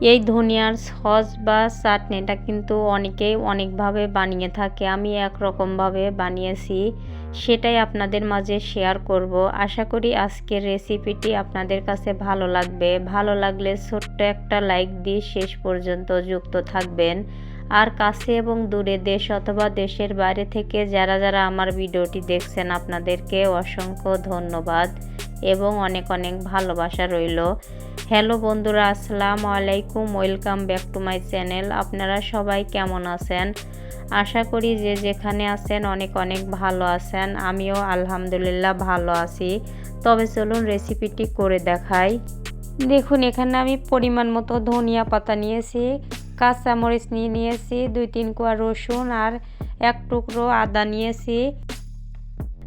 এই ধনিয়ার সস বা চাটনিটা কিন্তু অনেকেই অনেকভাবে বানিয়ে থাকে। আমি একরকমভাবে বানিয়েছি। সেটাই আপনাদের মাঝে শেয়ার করব। আশা করি আজকের রেসিপিটি আপনাদের কাছে ভালো লাগবে। ভালো লাগলে ছোট্ট একটা লাইক দিয়ে শেষ পর্যন্ত যুক্ত থাকবেন। আর কাছে এবং দূরে দেশ অথবা দেশের বাইরে থেকে যারা যারা আমার ভিডিওটি দেখছেন, আপনাদেরকে অসংখ্য ধন্যবাদ এবং অনেক অনেক ভালোবাসা রইল। হ্যালো বন্ধুরা, আসসালামু আলাইকুম, welcome back to my channel. আপনারা সবাই কেমন আছেন? আশা করি যে যেখানে আছেন অনেক অনেক ভালো আছেন। আমিও আলহামদুলিল্লাহ ভালো আছি। তবে চলুন রেসিপিটি করে দেখাই। দেখুন, এখানে আমি পরিমাণ মতো ধনিয়া পাতা নিয়েছি, কাঁচামরিচ নিয়ে নিয়েছি দুই তিন কোয়া রসুন আর এক টুকরো আদা নিয়েছি।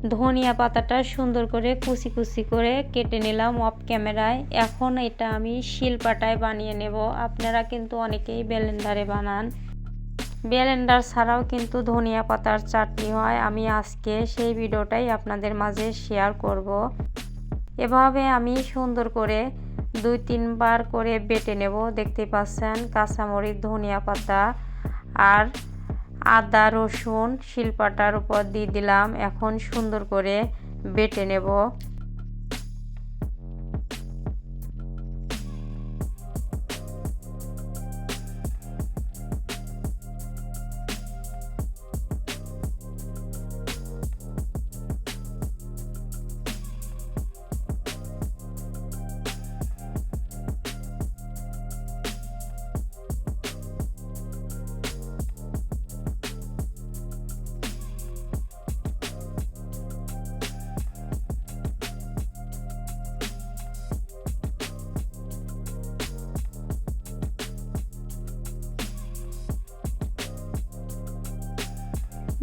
ধনিয়া পাতাটা সুন্দর করে কুচি কুচি করে কেটে নিলাম অফ ক্যামেরায়। এখন এটা আমি শিলপাটায় বানিয়ে নেব। আপনারা কিন্তু অনেকেই ব্লেন্ডারে বানান। ব্লেন্ডার ছাড়াও কিন্তু ধনিয়া পাতার চাটনি হয়। আমি আজকে সেই ভিডিওটাই আপনাদের মাঝে শেয়ার করব। এভাবে আমি সুন্দর করে দুই তিনবার করে বেটে নেব। দেখতে পাচ্ছেন কাঁচামরিচ, ধনিয়া পাতা আর আদা রসুন শিলপাটার উপর দিয়ে দিলাম। এখন সুন্দর করে বেটে নেব।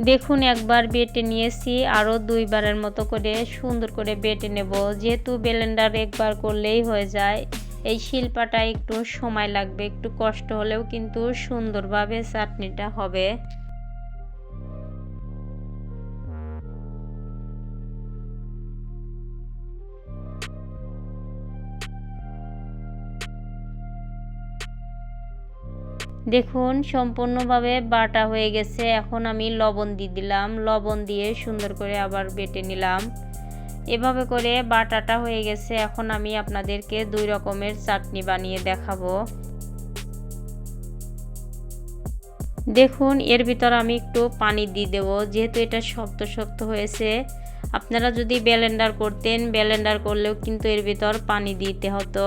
দেখুন একবার বেটে নিয়েছি আরও দুইবারের মতো করে সুন্দর করে বেটে নেব। যেহেতু ব্লেন্ডার একবার করলেই হয়ে যায়, এই শিল্পাটা একটু সময় লাগবে, একটু কষ্ট হলেও কিন্তু সুন্দরভাবে চাটনিটা হবে। দেখুন, সম্পূর্ণভাবে বাটা হয়ে গেছে। এখন আমি লবণ দিয়ে দিলাম। লবণ দিয়ে সুন্দর করে আবার বেটে নিলাম। এভাবে করে বাটাটা হয়ে গেছে। এখন আমি আপনাদেরকে দুই রকমের চাটনি বানিয়ে দেখাবো। দেখুন, এর ভিতর আমি একটু পানি দিয়ে দেবো। যেহেতু এটা শক্ত শক্ত হয়েছে, আপনারা যদি ব্লেন্ডার করতেন ব্যালেন্ডার করলেও কিন্তু এর ভিতর পানি দিতে হতো।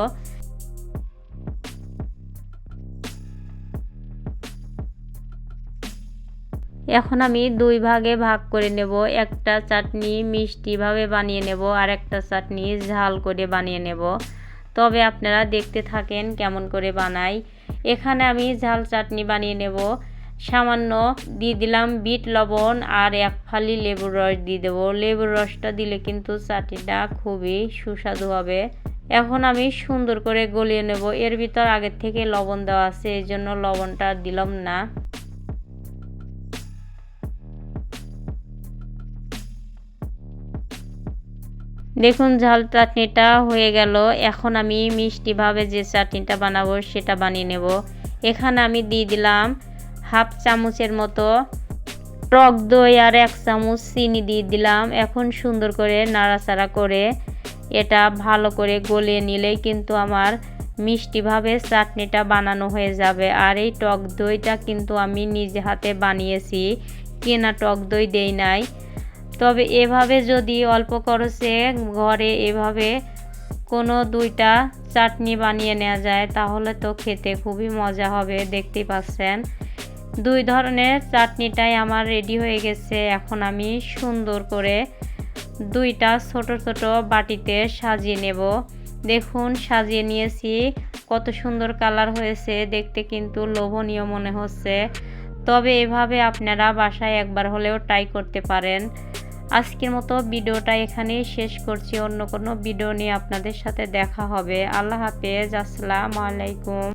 এখন আমি দুই ভাগে ভাগ করে নেব। একটা চাটনি মিষ্টিভাবে বানিয়ে নেব আর একটা চাটনি ঝাল করে বানিয়ে নেব। তবে আপনারা দেখতে থাকেন কেমন করে বানাই। এখানে আমি ঝাল চাটনি বানিয়ে নেব। সামান্য দিয়ে দিলাম বিট লবণ আর এক ফালি লেবুর রস দিয়ে দেবো। লেবুর রসটা দিলে কিন্তু চাটনিটা খুবই সুস্বাদু হবে। এখন আমি সুন্দর করে গলিয়ে নেব। এর ভিতর আগের থেকে লবণ দেওয়া আছে এই জন্য লবণটা দিলাম না। দেখুন, ঝাল চাটনিটা হয়ে গেল। এখন আমি মিষ্টিভাবে যে চাটনিটা বানাবো সেটা বানিয়ে নেব। এখানে আমি দিয়ে দিলাম হাফ চামচের মতো টক দই আর এক চামচ চিনি দিয়ে দিলাম। এখন সুন্দর করে নাড়াচাড়া করে এটা ভালো করে গলিয়ে নিলেই কিন্তু আমার মিষ্টিভাবে চাটনিটা বানানো হয়ে যাবে। আর এই টক দইটা কিন্তু আমি নিজে হাতে বানিয়েছি। কেনা টক দই দেই নাই। তবে এভাবে যদি অল্প খরচে ঘরে এভাবে কোনো দুইটা চাটনি বানিয়ে নেওয়া যায়, তাহলে তো খেতে খুবই মজা হবে, দেখতেই পাচ্ছেন। দুই ধরনের চাটনিটাই আমার রেডি হয়ে গেছে। এখন আমি সুন্দর করে দুইটা ছোট ছোট বাটিতে সাজিয়ে নেব। দেখুন, সাজিয়ে নিয়েছি। কত সুন্দর কালার হয়েছে, দেখতে কিন্তু লোভনীয় মনে হচ্ছে। তবে এভাবে আপনারা বাসায় একবার হলেও ট্রাই করতে পারেন। আজকের মতো ভিডিওটা এখানেই শেষ করছি। অন্য কোনো ভিডিও নিয়ে আপনাদের সাথে দেখা হবে। আল্লাহ হাফেজ। আসসালামু আলাইকুম।